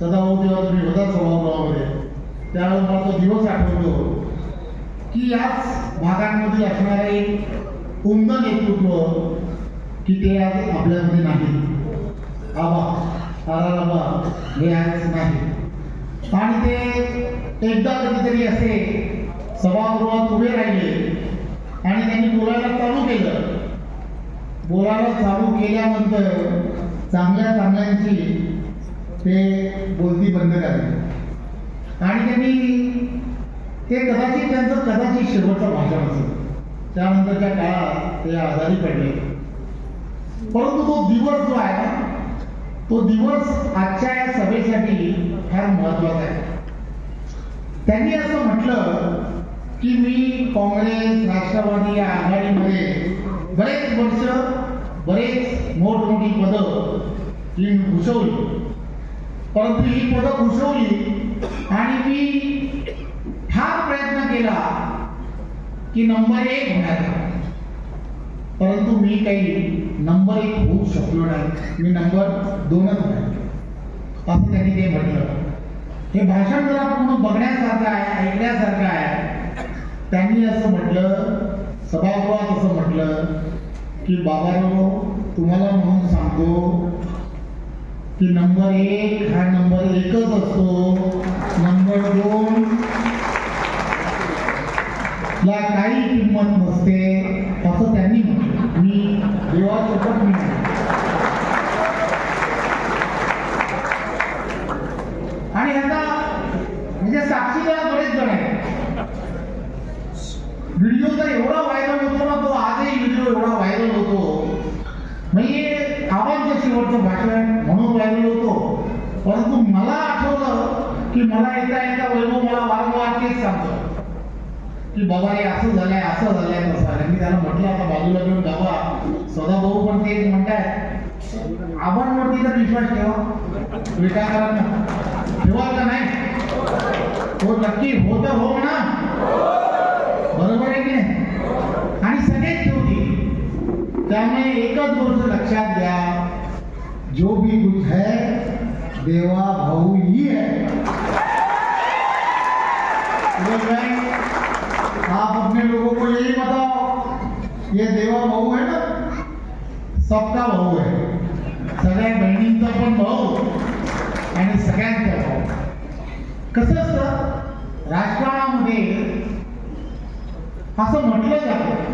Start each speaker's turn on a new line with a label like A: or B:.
A: सदाभाऊ जेव्हा तुम्ही होता सभागृहामध्ये त्यावेळेस मला तो दिवस आठवतो की याच भागांमध्ये असणारे उमद नेतृत्व की ते आज आपल्यामध्ये नाही. आबा आबा हे आज नाही. आणि ते एकदा कधीतरी असे सभागृहात उभे राहिले आणि त्यांनी बोलायला चालू केलं. बोलायला चालू केल्यानंतर चांगल्या चांगल्यांची ते बोलती बंद करायचे आणि त्यांनी ते कदाचित त्यांचं कदाचित शेवटचं भाषण असेल. त्यानंतरच्या काळात ते आजारी पडले. परंतु तो दिवस जो आहे ना तो दिवस आजच्या या सभेसाठी फार महत्त्वाचा आहे. त्यांनी असं म्हटलं की मी काँग्रेस राष्ट्रवादी या आघाडीमध्ये बरेच वर्ष बरेच मोठमोठी पदं ही घुसवली. परंतु ही पदं घुसवली आणि मी फार प्रयत्न केला की नंबर एक होण्याचा परंतु मी काही नंबर एक होऊ शकलो नाही. मी नंबर दोनच आहे असं त्यांनी ते म्हटलं. हे भाषण जरा पूर्ण बघण्यासारखं आहे ऐकण्यासारखं आहे. त्यांनी असं म्हटलं सभागृहात असं म्हटलं की बाबा तुम्हाला म्हणून सांगतो की नंबर एक हा नंबर एकच असतो. नंबर दोन ला काही किंमत नसते असं त्यांनी मी देवासोबत मी. आणि आता म्हणजे साक्षीदार बरेच जण आहेत. व्हिडिओ तर एवढा व्हायरल होतो ना तो आजही व्हिडिओ एवढा व्हायरल होतो. म्हणजे आवाज शेवटचं भाषण परंतु मला आठवलं की मला येता येता वैभव मला वारंवार तेच सांगतो. की बाबा हे असं झालंय असं झालंय तसं झालंय. मी त्याला म्हटलं आता बाजूला घेऊन बाबा सदाभाऊ पण तेच म्हणतायत. म्हणते तर विश्वास ठेवा. विचार करा ना ठेवा का नाही? हो नक्की. हो तर हो म्हणा. बरोबर आहे की नाही? आणि सगळेच ठेवतील. त्यामुळे एकच गोष्ट लक्षात घ्या. जो भी कुछ है देवा भाऊ ही है आप अपने लोगों को यही बताओ ये देवा भाऊ है ना? सबका भाऊ आहे सगळ्या बहिणींचा पण भाऊ आणि सगळ्यांचा भाऊ. कसं असतं? राजकारणामध्ये असं म्हटलं जातं